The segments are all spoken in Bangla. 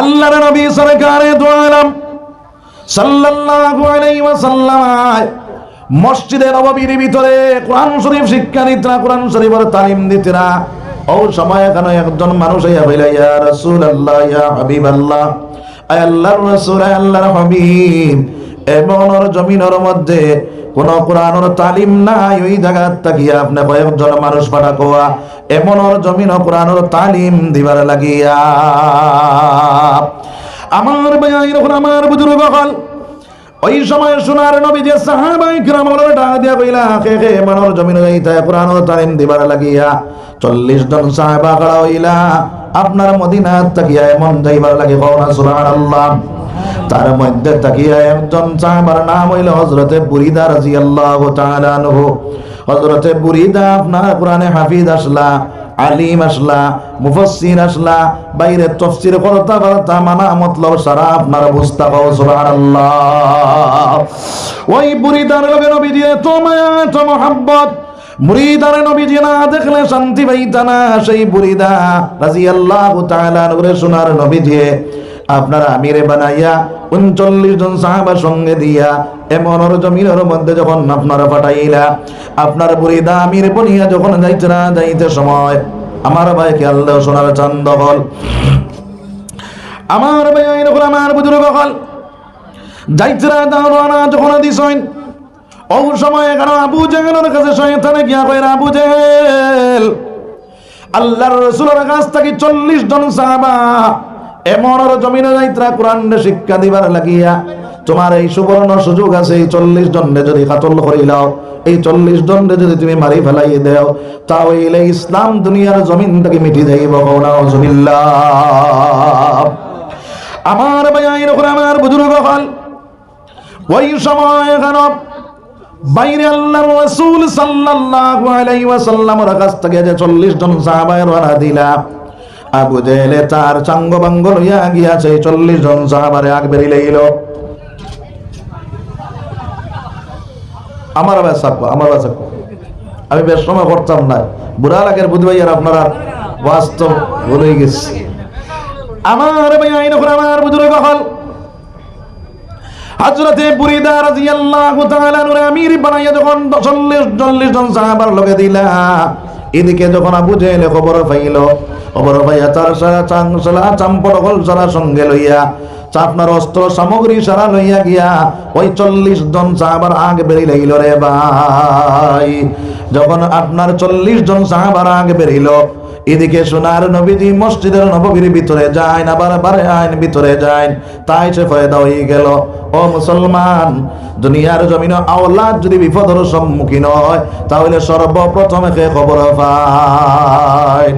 আল্লাহর নবী সরকারে দোয়ালাম সাল্লাল্লাহু আলাইহি ওয়াসাল্লাম মসজিদে নববীর ভিতরে কোরআন শরীফ শিক্ষা শিক্ষানীতরা কোরআন শরীফের তালিম দিতরা ও সময় এখানে একজন মানুষ ইয়া হইলা ইয়া রাসূলুল্লাহ, ইয়া হাবিবাল্লাহ, আয় আল্লাহর রাসূল, আয় আল্লাহর হাবিব। এমনর জমিনের মধ্যে কোন কোরআনের তালিম নাই, ওই জায়গার তাকিয়া আপনি কয়েকজন মানুষ পাঠা কোয়া এমনর জমিন কোরআনের তালিম দিবার লাগিয়া। আমার ভাই এরকম আমার বুজুর্গ হল। ওই সময় সোনার নবী যে সাহাবাই গ্রাম ডাক দিয়া কইলা কে কে মানর জমিন যাইতা কোরআন তালিম দিবার লাগিয়া। চল্লিশ জন সাহাবা খাড়া হইলা, আপনার মদিনা তাকিয়া এমন যাইবার লাগে কওনা সুবহানাল্লাহ। তার মধ্যে তাকিয়া একজন সাহাবার নাম হইল হযরতে বুরিদা রাদিয়াল্লাহু তাআলা আনহু। হযরতে বুরিদা আপনার কোরআনে হাফিজ আসলা, আলিম আসলা, মুফাসসির আসলা, বাইরে তাফসীর করতা করতা মানা মতলব সারা আপনার বুঝতা পাও সুবহানাল্লাহ। ওই বুরিদার লগে নবী দিয়ে তো মায়া তো মোহাব্বত। মুরিদার নবীজি না দেখলে শান্তি পাইতা না, সেই বুরিদা রাদিয়াল্লাহু তাআলা নূরে সোনার নবীজি আপনার আমিরে বানাইয়া উনচল্লিশ জন সাহাবার সঙ্গে দিয়া এমন জমিনের মধ্যে যখন আপনারা পাঠাইলা আপনার বুড়িদা আমির বনিয়া যখন যাইতে না যাইতে সময়, আমার ভাইকে আল্লাহ সোনার চান্দ হল আমার ভাই আইন হল আমার বুজুর্গ হল। যাইতে না যাওয়া না যখন দিছেন ও সময় এখানে আবু জেহেলের কাছে শয়তানে গিয়া কইরা আবু জেহেল, আল্লাহর রসুলের কাছ থেকে চল্লিশ জন সাহাবা এমন জমিনে যাইত্রা কোরআন শিক্ষা দিবার লাগিয়া, তোমার এই সুবর্ণ সুযোগ আছে, এই চল্লিশ জনে যদি কাতল করিলাও এই চল্লিশ জনে যদি তুমি মারি ফেলাই দেও তাহলে ইসলাম দুনিয়ার জমিন থেকে মিটি যাইব আমার ভাই আমার বুজুর্গ হল, ওই সময় এখানে বাইরে আল্লাহর রাসূল সাল্লাল্লাহু আলাইহি ওয়াসাল্লামের কাছ থেকে যে 40 জন সাহাবায়ে রওনা দিলা আবু জেহেলে তার চাঙ্গ বাঙ্গ লইয়া গিয়াছে 40 জন সাহাবারে আগ বেরি লইল আমার বেসাক আমার বেসাক আমি বেশ সময় করতাম না। বুড়া লাগের বুধবাইয়ার আপনারা বাস্তব ভুলে গেছে। আমার ভাই আইন আমার বুজুর্গ হল। হযরতে বুরিদা রাদিয়াল্লাহু তাআলা নূর আমির বানাইয়া যখন 40 40 জন সাহাবার লগে দিলা, এদিকে যখন আবু জেহেল খবর পাইল খবর পাইয়া তার সারা চাংসলা চাম্পট হল সারা সঙ্গে লইয়া আপনার অস্ত্র সামগ্রী সারা লইয়া গিয়া, ওই চল্লিশ জন সাহাবার আগ বেরিয়ে লাগিল রে ভাই। যখন আপনার চল্লিশ জন সাহাবার আগ বেরিল এদিকে সোনার নবীজি মসজিদের নববীর ভিতরে যায় না বারে আইন ভিতরে যায় তাই সে ফয়দা হয়ে গেল। ও মুসলমান, দুনিয়ার জমিন আওলাদ যদি বিপদের সম্মুখীন হয়, তাহলে সর্বপ্রথমে খবর পাই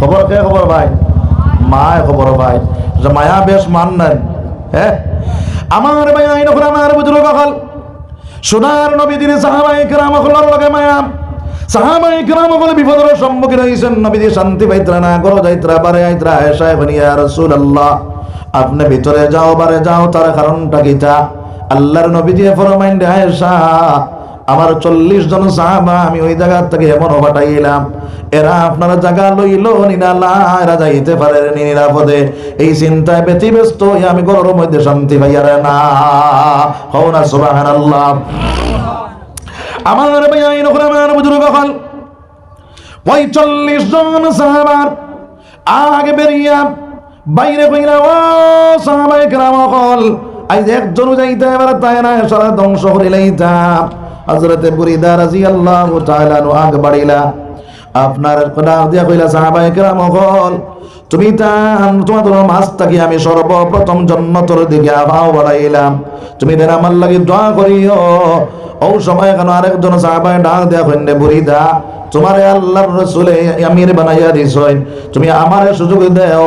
খবর কে খবর ভাই? মায় খবর ভাই। যে মায়া বেশ মান নেন হ্যাঁ আমার ভাই আইন আমার বুজুর্গ হল সোনার নবী দিনে সাহাবাই কেরাম হলার লগে মায়া। সাহাবাই কেরাম হলে বিপদের সম্মুখীন হয়েছেন নবীজি শান্তি পাইত্রা না করো যাইত্রা, বারে আইত্রা এসা এখন ইয়া রাসূলুল্লাহ। আপনি ভিতরে যাও, বারে যাও, তার কারণটা কিটা আল্লাহর নবীজি ফরমাইন আয়েশা, আমার চল্লিশ জন সাহাবা, আমি ওই জায়গা থেকে এমন পাঠাইলাম। এরা আপনারা জায়গা লইল নিনালা এরা যাইতে পারে নিরাপদে। এই চিন্তায় ব্যতিব্যস্ত আমি গরমের মধ্যে শান্তি পাইয়ারে না। হও না, সুবহানাল্লাহ। আমার ভাই, আইন আমার বুজুর্গ চল্লিশ জন সাহাবার আগে বেরিয়া বাইরে কইরা, ও সাহাবাই কেরাম হল আইজ একজন যাইতে এবার তাই না, সারা ধ্বংস করিলাইতাম হজরতে বুরিদা রাজি আল্লাহ তাআলা আগ বাড়িলা। আপনার ডাক দিয়া কইলা সাহাবাই কেরাম হল তুমি তান, তোমার মাছ থাকি আমি সর্বপ্রথম জন্নতর দিকে আভাও বাড়াইলাম। তুমি দেন আমার লাগি দোয়া করিও। ও সময় কেন আরেকজন সাহাবায় ডাক দেয়া হইনে বুড়িদা, তোমারে আল্লাহর রসুলে আমির বানাইয়া দিছইন। তুমি আমারে সুযোগ দেও।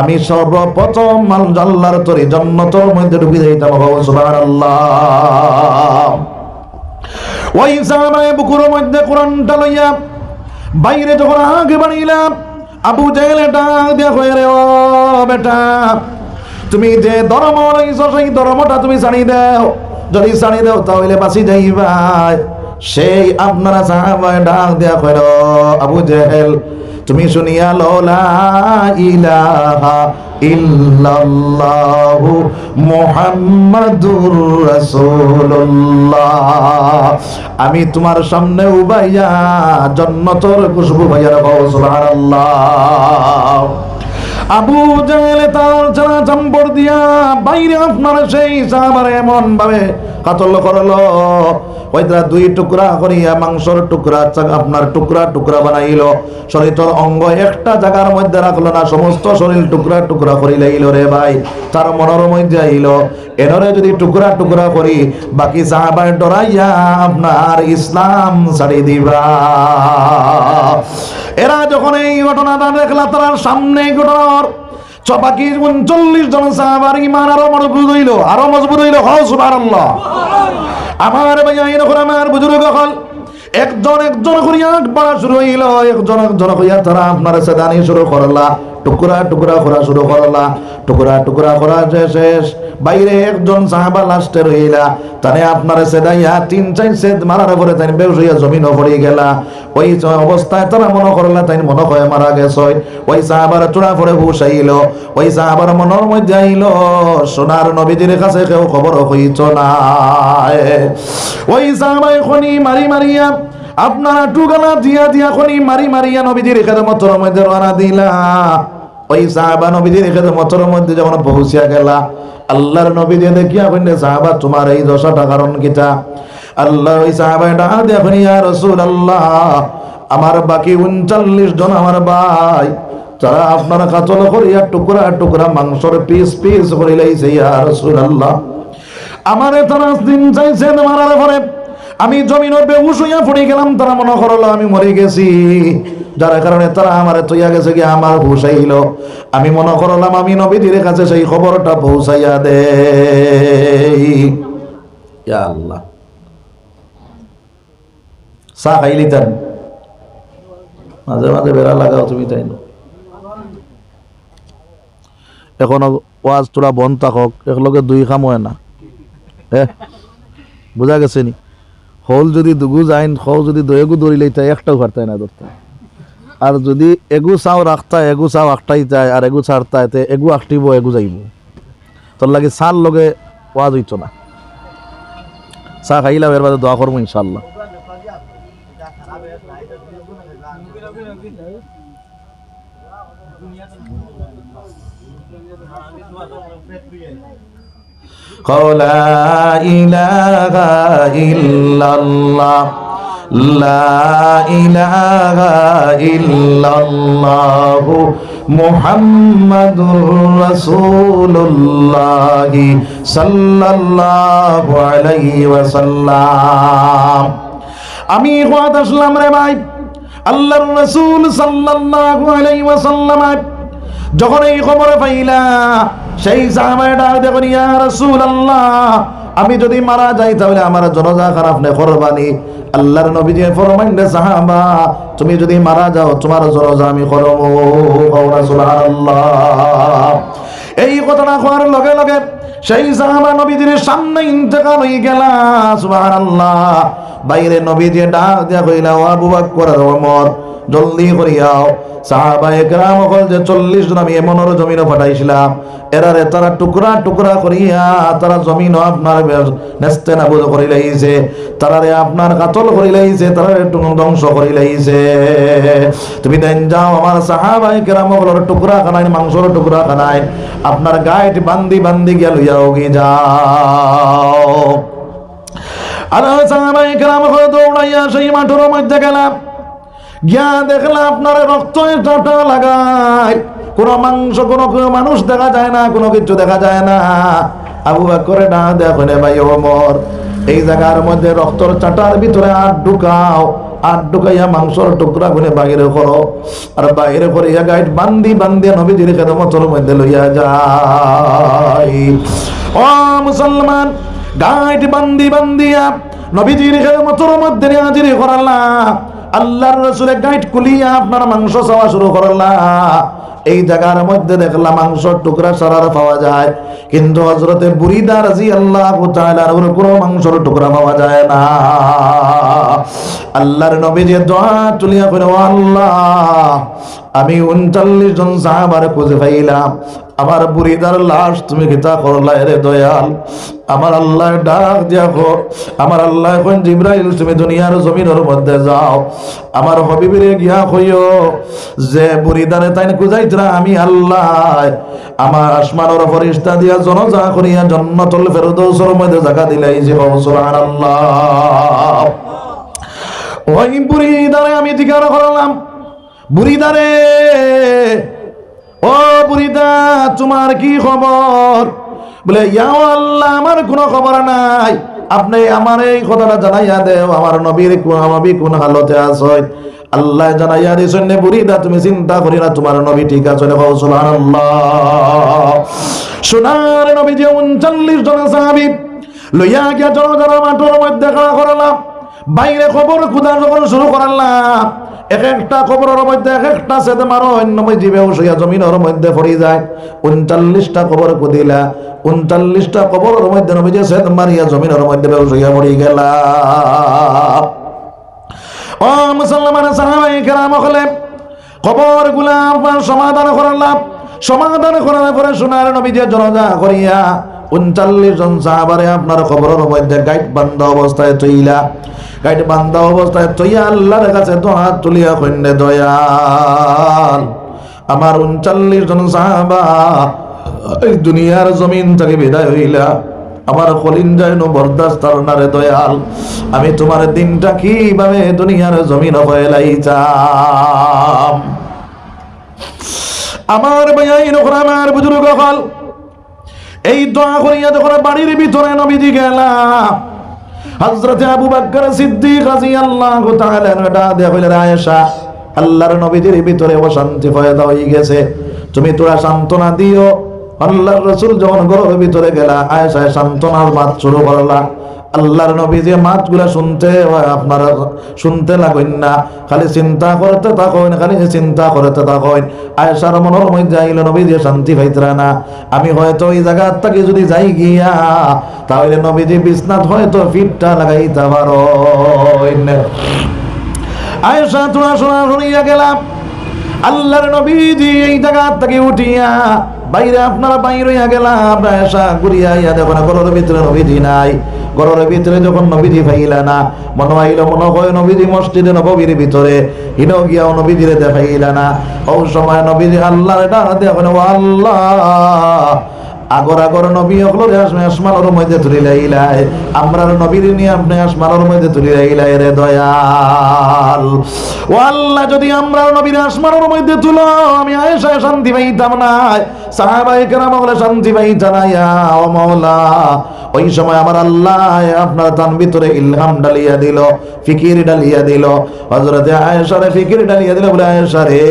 আমি সর্বপ্রথম আল্লাহর তরি জন্নতর মধ্যে ঢুকে যাইতাম সুবহানাল্লাহ। ওই সাহাবায় বুকুর মধ্যে কোরআনটা লইয়া বাইরে যখন আগে বাড়িলাম আবু ও বেটা, তুমি যে ধর্ম রয়েছ, সেই ধর্মটা তুমি জানি দাও। যদি জানি দাও, তাহলে বাঁচি যাইবা সেই আপনারা সাহাবায় ডাক দিয়া কইল আবু জেহেল তুমি শুনিয়া লোলা ইলাহা ইল্লাল্লাহু মুহাম্মাদুর রাসূলুল্লাহ। আমি তোমার সামনে উবাইয়া জন্নতর খুশবু ভাইয়া রাখো সুবহানাল্লাহ। আবু জাহেলে তার চালা চাম্পর দিয়া বাইরে আপনার সেই সাহাবার এমন ভাবে কাতল করল। ওইটা দুই টুকরা করিয়া মাংসর টুকরা আপনার টুকরা টুকরা বানাইল। শরীরের অঙ্গ একটা জায়গার মধ্যে রাখল না, সমস্ত শরীর টুকরা টুকরা করি লাইল রে ভাই, তার মনের মধ্যে আইল। এনরে যদি টুকরা টুকরা করি, বাকি সাহাবায় ডরাইয়া আপনার ইসলাম ছাড়ি দিবা। এরা যখন এই ঘটনাটা দেখলা, তার সামনে এই ঘটনার চপাকি উনচল্লিশ জন সাহাবার ইমান আরও মজবুত হইল, আরও মজবুত হইল। হও, সুবহানাল্লাহ। আমার ভাইয়া এখন আমার বুজুর্গ হল। একজন একজন করিয়া পড়া শুরু হইল, একজন একজন করিয়া তারা আপনার সেদানি শুরু করলা। টুকরা টুকরা করা শুরু করলা টুকরা টুকরা করা শেষ বাইরে একজন সাহাবা লাস্টে রইলা তানে আপনার সেদাইয়া তিন চার সেদ মারার পরে তাই বেউস হইয়া জমিন পড়ে গেলা। ওই অবস্থায় তারা মনে করলা তাই মনে হয় মারা গেছে ওই সাহাবার চূড়া পরে হুশ আইল ওই সাহাবার মনের মধ্যে আইল সোনার নবীজির কাছে কেউ খবর হইছ না ওই সাহাবাই খনি মারি মারিয়া আপনারা টুগালা দিয়া দিয়া খনি মারি মারিয়া নবীজির খেদমতর মধ্যে রওনা দিলা। ওই সাহাবা নবীজির খেদমতর মধ্যে যখন পৌঁছিয়া গেলা, আল্লাহর নবী দিয়ে দেখিয়া কইলে সাহাবা, তোমার এই দশাটা কারণ কিটা? আল্লাহ ওই সাহাবা দিয়া কইনি ইয়া রাসূলুল্লাহ, আমার বাকি উনচল্লিশ জন আমার ভাই, তারা আপনার কাতল করিয়া টুকরা টুকরা মাংসর পিস পিস করিলাইছে, ইয়া রাসূলুল্লাহ। আমারে তারা দিন চাইছেন মারার পরে আমি জমিন বেহুশ হইয়া পড়ে গেলাম, তারা মনে করল আমি মরে গেছি। যার কারণে তারা আমারে তৈয়া গেছে কি আমার হুশ আইল আমি মনে করলাম, আমি নবীদের কাছে সেই খবরটা পৌঁছাইয়া দে আল্লাহ। চা খাইলি তান? মাঝে মাঝে বেড়া লাগাও তুমি তাই না? এখনও ওয়াজ তোরা বন্ধ থাকক, একলগে দুই কাম হয় না। হ্যাঁ বোঝা গেছে নি? হল যদি দুগু যাইন হ যদি দয়েগু দৌড়িলে তাই একটাও হারতায় না ধরতে আর যদি এগু চাও রাখতায় এগু চাও আখটাই যায় আর এগু ছাড়তায় তে এগু আখটিব, এগু যাইব। তোর লাগে সার লগে পাওয়া যাইত না। চা খাইলাম, এর বাদে দোয়া করব ইনশাল্লাহ দুনিয়া لا إله إلا الله لا إله إلا الله محمد رسول الله صلى الله عليه وسلم আমি হওয়াত আসলাম রে ভাই আল্লাহর রসুল সাল্লাল্লাহু আলাইহি ওয়াসাল্লাম যখন এই খবর পাইলা, সেই সাহাবাটা দেখুন ইয়া রাসূলুল্লাহ, আমি যদি মারা যাই তাহলে আমার জনজা খারাপ নে করবানি আল্লাহর নবী যে ফরমান রে সাহাবা, তুমি যদি মারা যাও, তোমার জনজা আমি করব। সুবহানাল্লাহ। এই ঘটনা হওয়ার লগে লগে সেই সাহাবা নবীদের সামনে ইন্তেকাল হয়ে গেলা, সুবহানাল্লাহ। বাইরে নবী যে ডাক দিয়া কইলা, ও আবু বকর ওমর জলদি করিয়াও। সাহাবা একরাম হল যে চল্লিশ জন আমি এমনর জমিন পাঠাইছিলাম, এরারে তারা টুকরা টুকরা করিয়া তারা জমিন আপনার নেস্তে নাবুদ করি লাইছে, তারারে আপনার কাতল করি লাইছে, তারারে ধ্বংস করি লাইছে। তুমি দেন যাও আমার সাহাবা একরাম হলর টুকরা খানায় মাংসর টুকরা খানায় আপনার গাইড বান্দি বান্দি গিয়া লইয়া ওগি যাও। আর সাহাবাই কেরাম করে দৌড়াইয়া সেই মাঠের মধ্যে গেলাম। গিয়া দেখলাম আপনার রক্ত টাটা লাগায়। কোনো মাংস, কোনো মানুষ দেখা যায় না, কোনো কিছু দেখা যায় না। আবু করে না দেখুন ভাই ওমর এই জায়গার মধ্যে রক্তর চাটার ভিতরে আট ঢুকাও আট ঢুকাইয়া মাংসর টুকরা গুনে বাইরে করো। আর বাইরে ইয়া গাইড বান্দি বান্দি নবীজির খেদমতর মধ্যে লইয়া যায়। ও মুসলমান, গাইড বান্দি, বান্দিয়া নবীজির খেদমতর মধ্যে হাজির করাল্লা আল্লাহর রসুলের গাইড কুলিয়া আপনার মাংস চাওয়া শুরু করলা। এই জায়গার মধ্যে দেখলাম মাংসর টুকরা সারার পাওয়া যায়। কিন্তু হজরতে বুড়িদা রাজি আল্লাহ কোনো মাংসর টুকরা পাওয়া যায় না। আল্লাহর নবী যে দোয়া তুলিয়া করে আল্লাহ, আমি উনচল্লিশ জন সাহাবার খুঁজে পাইলাম। আমার বুড়িদার লাশ তুমি কিতা করলা রে দয়াল। আমার আল্লাহ ডাক দেখো আমার আল্লাহ এখন জিব্রাইল, তুমি দুনিয়ার জমিনের মধ্যে যাও। আমার হবিবিরে গিয়া হইও যে বুড়িদারে তাই খুঁজাইতরা আমি আল্লাহ। আমার আসমানের ফরিস্তা দিয়া জনজা করিয়া জন্ম জন্নতুল ফেরদৌসর মধ্যে জায়গা দিলাই যে সুবহানাল্লাহ। ওই বুড়িদারে আমি জিজ্ঞাসা করলাম। বুড়িদারে ও বুড়িদা, তোমার কি খবর? বলে ইয়াও আল্লাহ, আমার কোনো খবর নাই। আপনি আমার এই কথাটা জানাইয়া দেও, আমার নবীর নবী কোন হালতে আছে আল্লাহ জানাইয়া দিছেন নে বুড়িদা, তুমি চিন্তা করি না, তোমার নবী ঠিক আছে রে সুবহানাল্লাহ। সোনার নবী যে উনচল্লিশ জন সাহাবী লইয়া গিয়া জন জন মাঠের মধ্যে খাড়া করলাম। বাইরে খবর, খুদা যখন শুরু করলাম এক একটা খবরের মধ্যে এক একটা সেদে মারো অন্য জীবে বসিয়া জমিনের মধ্যে পড়ি যায়। উনচল্লিশটা খবর কুদিলা উনচল্লিশটা খবরের মধ্যে নবী যে সেদ মারিয়া জমিনের মধ্যে বসিয়া পড়ি গেলা। ও মুসলমান সাহাবাই কেরাম হলে, খবরগুলা আপনার সমাধান করলাম সমাধান করার পরে সোনার নবী যে জনজা করিয়া, উনচল্লিশ জন সাহাবারে আপনার খবরের মধ্যে গাইড বান্ধ অবস্থায় তৈলা গাইড বান্ধ অবস্থায় তৈয়া আল্লাহর কাছে হাত তুলিয়া কন্যে দয়াল, আমার উনচল্লিশ জন সাহাবা, এই দুনিয়ার জমিন থেকে বিদায় হইলা। আমার নো বরদাস্ত রে, দয়াল, আমি তোমার দিনটা কীভাবে দুনিয়ার জমিন ফেলাইতাম আমার ভাইয়াই নখন আমার বুজুর্গ হল, এই দোয়া করিয়া যখন বাড়ির ভিতরে নবীজি গেলাম হযরতে আবু বকর সিদ্দিক রাদিয়াল্লাহু তাআলা এটা দেখলেন আয়েশা, আল্লাহর নবীদের ভিতরে অশান্তি পয়দা হয়ে গেছে। তুমি তোরা সান্ত্বনা দিও। আল্লাহর রাসূল যখন ঘরের ভিতরে গেলা আয়েশা সান্ত্বনার বাদ শুরু করলা আল্লাহর নবী যে মাতগুলা শুনতে হয়, আপনারা শুনতে লাগেন না। খালি চিন্তা করতে থাকেন, খালি চিন্তা করতে থাকেন। আয়েশার মনের মধ্যে আইল নবী যে শান্তি পাইতরা না। আমি হয়তো ওই জায়গা থেকে যদি যাই গিয়া, তাহলে নবীজি বিছনাথ হয়তো ফিটটা লাগাইতে পারো আয়েশা তোরা শোনা, শুনিয়া গেলাম, আল্লাহর নবীজি এই জায়গা থেকে উঠিয়া বাইরে আপনারা বাইরে গেলাম। আয়েশা ঘুরিয়া ইয়া দেখো না ঘরের ভিতরে নবীজি নাই। ঘরের ভিতরে যখন নবীজি পাইলা না, মনে হইল মনে হয় নবীজি মসজিদে নবীর ভিতরে। হিনো গিয়াও নবীজিরে দেখাইলা না। ও সময় নবীজি আল্লাহর ডাক দেখো ও আল্লাহ! আগর আগর নবী হলো আসমে আসমানোর মধ্যে তুলি লাইলাই আমরার নবীর নিয়ে আপনি আসমানোর মধ্যে তুলি লাইলাই রে দয়াল। ও আল্লাহ, যদি আমরার নবীর আসমানোর মধ্যে তুলো, আমি আয়েশায় শান্তি পাইতাম না। সাহাবাই কেরাম বলে, শান্তি পাইতা না ইয়া ও মাওলা। ওই সময় আমার আল্লাহ আপনার তান ভিতরে ইলহাম ডালিয়া দিল, ফিকির ডালিয়া দিল। হজরতে আয়েশারে ফিকির ডালিয়া দিল, বলে, আয়েশা রে,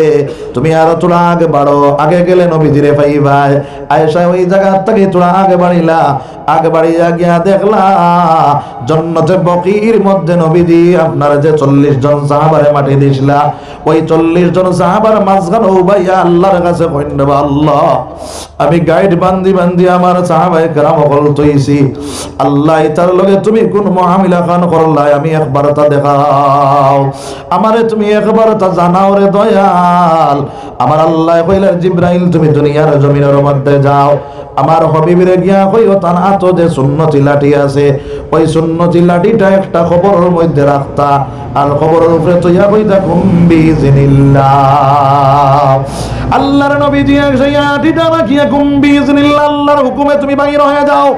তুমি আরও তোরা আগে বাড়ো, আগে গেলে নবীজিরে পাইবাই আয়েশা ওই জায়গা থেকে তোরা আগে বাড়িলা, আগে বাড়িয়া গিয়া দেখলা, জন্নতে বকির মধ্যে নবীজি আপনার যে চল্লিশ জন সাহাবারে মাটি দিছিলা, ওই চল্লিশ জন সাহাবার মাঝখানে ও ভাইয়া আল্লাহর কাছে কইন্ডবা আল্লাহ, আমি গাইড বান্দি বান্দি আমার সাহাবাই কেরাম হল তৈছি। আল্লাহ তার লগে তুমি কোন মহামিলা খান করলাই আমি একবার তা দেখাও। আমারে তুমি একবার তা জানাও রে দয়াল। আমার আল্লাহ কইলেন, জিব্রাইল, তুমি দুনিয়ার জমিনের মধ্যে যাও। আমার হবিবিরে গিয়া কইও, তার হাত যে সুন্নতি লাঠি আছে, ওই সুন্নতি লাঠিটা একটা খবরের মধ্যে রাখতা। আর খবরের উপরে তৈয়া কইতা কুম্বি জিনিল্লাহ আল্লাহর নবীজি সেই লাঠিটা রাখিয়া কুম্বি জিনিল্লাহ আল্লাহর হুকুমে তুমি বাইর হয়ে যাও।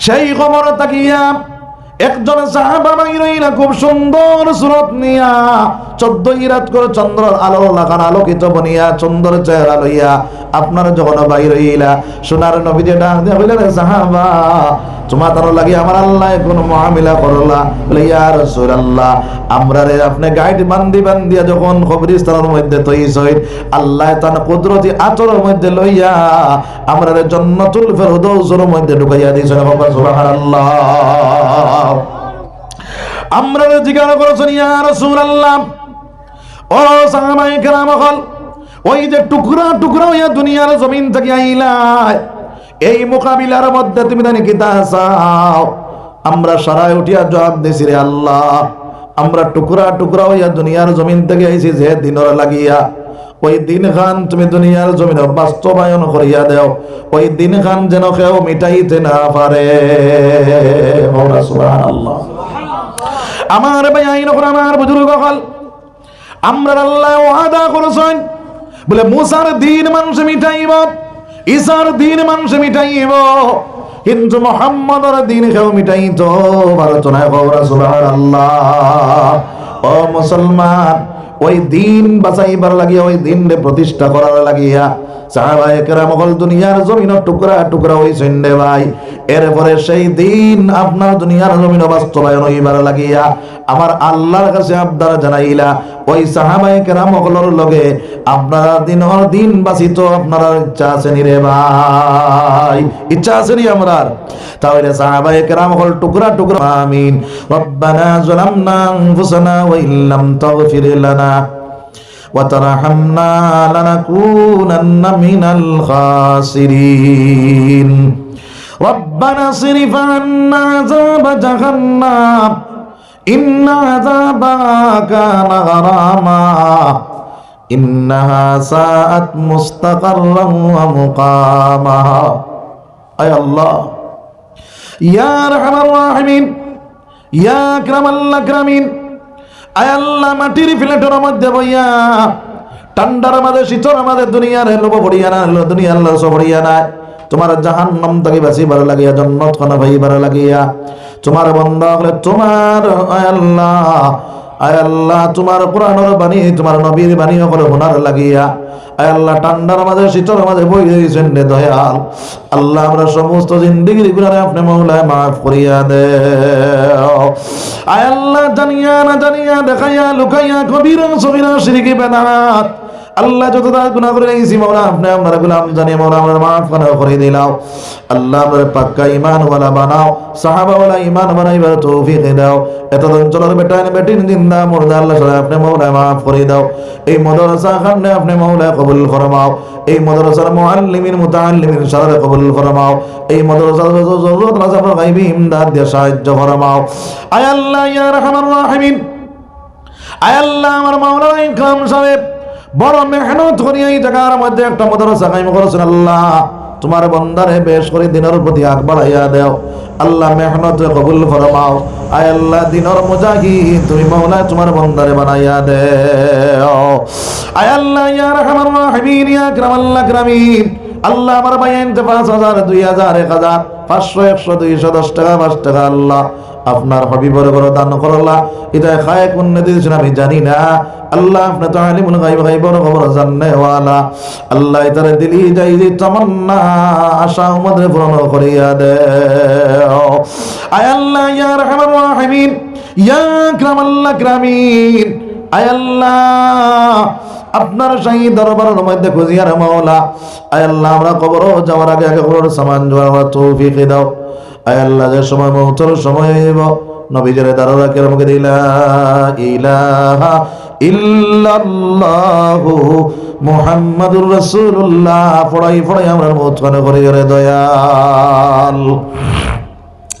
সেই খবর তাকিয়া একজন সাহাবা বাইরইলা খুব সুন্দর সুরত নিয়া চোদ্দ ইরাত করে চন্দ্র আলো লাগান আলোকিত বনিয়া সুন্দর চেহারা লইয়া আপনার যখন বাইরইলা সোনার নবীজে ডাক দিয়া বললেন, সাহাবা, তোমার তার লাগি আমার আল্লাহ কোন মহামিলা করলা বলে, ইয়া রাসূলুল্লাহ, আমরা রে আপনি গাইড বান্দি বান্দিয়া যখন কবরস্থানের মধ্যে তৈস আল্লাহ তার কুদরতি আচরের মধ্যে লইয়া আমরা রে জান্নাতুল ফেরদৌসের মধ্যে ঢুকাইয়া দিয়েছেন। সুবহানাল্লাহ। আমরা জিজ্ঞাসা করেছেন, ইয়া রাসূলুল্লাহ ও সাহাবায়ে কেরাম হল ওই যে টুকরা টুকরা হইয়া দুনিয়ার জমিন থেকে আইলাই এই মোকাবিলার মধ্যে তুমি জানি কি চাও আমরা সারায় উঠিয়া জবাব দিছি রে আল্লাহ আমরা টুকরা টুকরা হইয়া দুনিয়ার জমিন থেকে আইছি যে দিনর লাগিয়া। ওই দিন খান তুমি দুনিয়ার জমিনে বাস্তবায়ন করিয়া দেও ওই দিন খান যেন কেউ মিটাইতে না পারে। আমার ভাই আইন আমার বুজুর্গ হল আমরা আল্লাহ ওয়াদা করেছেন। বলে, মুসার দিন মানুষ মিটাইব ঈসার দিন মানুষ মিটাইব, কিন্তু মোহাম্মদর দিন কেউ মিটাইত আলোচনায় কবরা সুবহানাল্লাহ। ও মুসলমান, ওই দিন বাঁচাইবার লাগিয়া, ওই দিন প্রতিষ্ঠা করার লাগিয়া দুনিয়ার জমিন টুকরা টুকরা হইছেন রে ভাই। এরপরে সেই দিন আপনার দুনিয়ার জমিন বাস্তবায়ন হইবার লাগিয়া আমার আল্লাহর কাছে আবদার জানাইলা ওই সাহাবায়ে কেরাম হলর লগে আপনারা দিন হর দিন বাঁচিত আপনারা ইচ্ছা আছে নি রে ভাই ইচ্ছা আছে নি আমরা তাহলে সাহাবায়ে কেরাম হল টুকরা টুকরা আমিন রব্বানা যালামনা আনফুসানা ওয়া ইল্লাম তাগফির লানা وترحمنا لنكونن من الخاسرين ربنا صرف عنا عذاب جهنم ইয়া আল্লাহ, মাটির ফিলেটের মধ্যে বইয়া, ঠান্ডার মাঝে, শীতর আমাদের দুনিয়ার হেলো বড়িয়া না হেলো দুনিয়ার লোস বড়িয়া নাই তোমার জাহান নাম তাকে বাসি ভালো লাগিয়া, জন্নত খানা ভাই ভালো লাগিয়া। তোমার বন্ধ হলে তোমার আল্লাহ, আয় আল্লাহ, তোমার কোরআনের বাণী, তোমার নবীর বাণী সকলে হোনার লাগিয়া। আয় আল্লাহ, ঠান্ডার মাঝে, শীতর মাঝে বই দিয়েছেন রে দয়াল। আল্লাহ, আমরা সমস্ত জিন্দিগির গুণারে আপনি মৌলায় মাফ করিয়া দে আয় আল্লাহ, জানিয়া না জানিয়া, দেখাইয়া লুকাইয়া কবিরা সবিরা শিরিকি বেদাত আল্লাহ যত তার গুনাহ করে নিয়েছি মৌলা আপনি আমরা গুলাম জানি মৌলা আমরা মাফ করে করে দিলাও আল্লাহ আমরা পাক্কা ইমান ওয়ালা বানাও সাহাবা ওয়ালা ইমান বানাইবার তৌফিক দাও। এত অঞ্চলের বেটা বেটিন জিন্দা মুর্দা আল্লাহ সারা আপনি মৌলা মাফ করে দাও। এই মাদ্রাসা খানে আপনি মৌলা কবুল ফরমাও। এই মাদ্রাসার মুআল্লিমিন, মুতাআল্লিমিন সারা কবুল ফরমাও। এই মাদ্রাসার জরুরত রাজাফর গায়বি ইমদাদ দিয়ে সাহায্য ফরমাও। আয় আল্লাহ, ইয়া রাহিমিন। আয় আল্লাহ, আমার মাওলানা ইকরাম সাহেব। বড় মেহনত করিয়া এই জায়গার মধ্যে একটা মাদ্রাসা কায়েম করেছেন আল্লাহ তোমার বন্দারে বেশ করে দিনের প্রতি আগ বাড়াইয়া দেও। আল্লাহ মেহনত কবুল ফরমাও। আয় আল্লাহ, দিনের মুজাহি তুমি মৌলা তোমার বন্দারে বানাইয়া দেও। আয় আল্লাহ, ইয়া রাহমার রাহিমিন, ইয়া আকরামাল আকরামিন। আল্লাহ আমার ভাই আনতে পাঁচ হাজার, দুই হাজার, এক হাজার, পাঁচশো, একশো, দুইশো, দশ টাকা, পাঁচ টাকা, আল্লাহ। আপনার হবিবর বড় দান করল্লাহ এটা খায় কোন দিয়েছেন আমি জানি না। আল্লাহ আপনি তো আলিমুল গাইব গাইবর খবর জাননে ওয়ালা আল্লাহ এটারে দিলি, যাই যে তামান্না, আশা আমাদের পূরণ করিয়া দে আয় আল্লাহ, ইয়া রাহমার রাহিমিন, ইয়া আকরামাল আকরামিন। আয় আল্লাহ, আপনার শাহী দরবারের মধ্যে খুঁজিয়ার মাওলা। আয় আল্লাহ, আমরা কবর যাওয়ার আগে আগে কবর সামান জোয়ার তৌফিক দাও। আয় আল্লাহ, যে সময় মৌতর সময় হইব নবীজের দারোরা কে আমাকে দিলা ইলাহা ইল্লাল্লাহু মুহাম্মাদুর রাসূলুল্লাহ। পড়াই পড়াই আমরা মৌত করে করে রে দয়াল।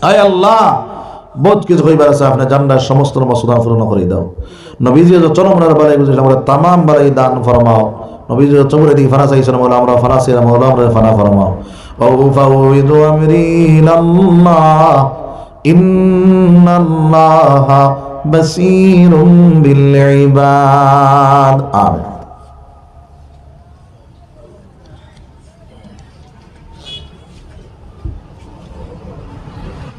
আয় আল্লাহ, বহুত কিছু কইবার আছে, আপনি জান্নার সমস্ত মসুদা পূরণ করে দাও। নবীজি যত নম্বরের বালাই বুঝেছিল আমরা তামাম বালাই দান ফরমাও। নবীজি করে দিকে ফানা চাইছিল মৌলা, আমরা ফানা চাইলাম মৌলা, আমরা ফানা ফরমাও। وأفوض أمري إلى الله. إن الله بصير بالعباد. آمين.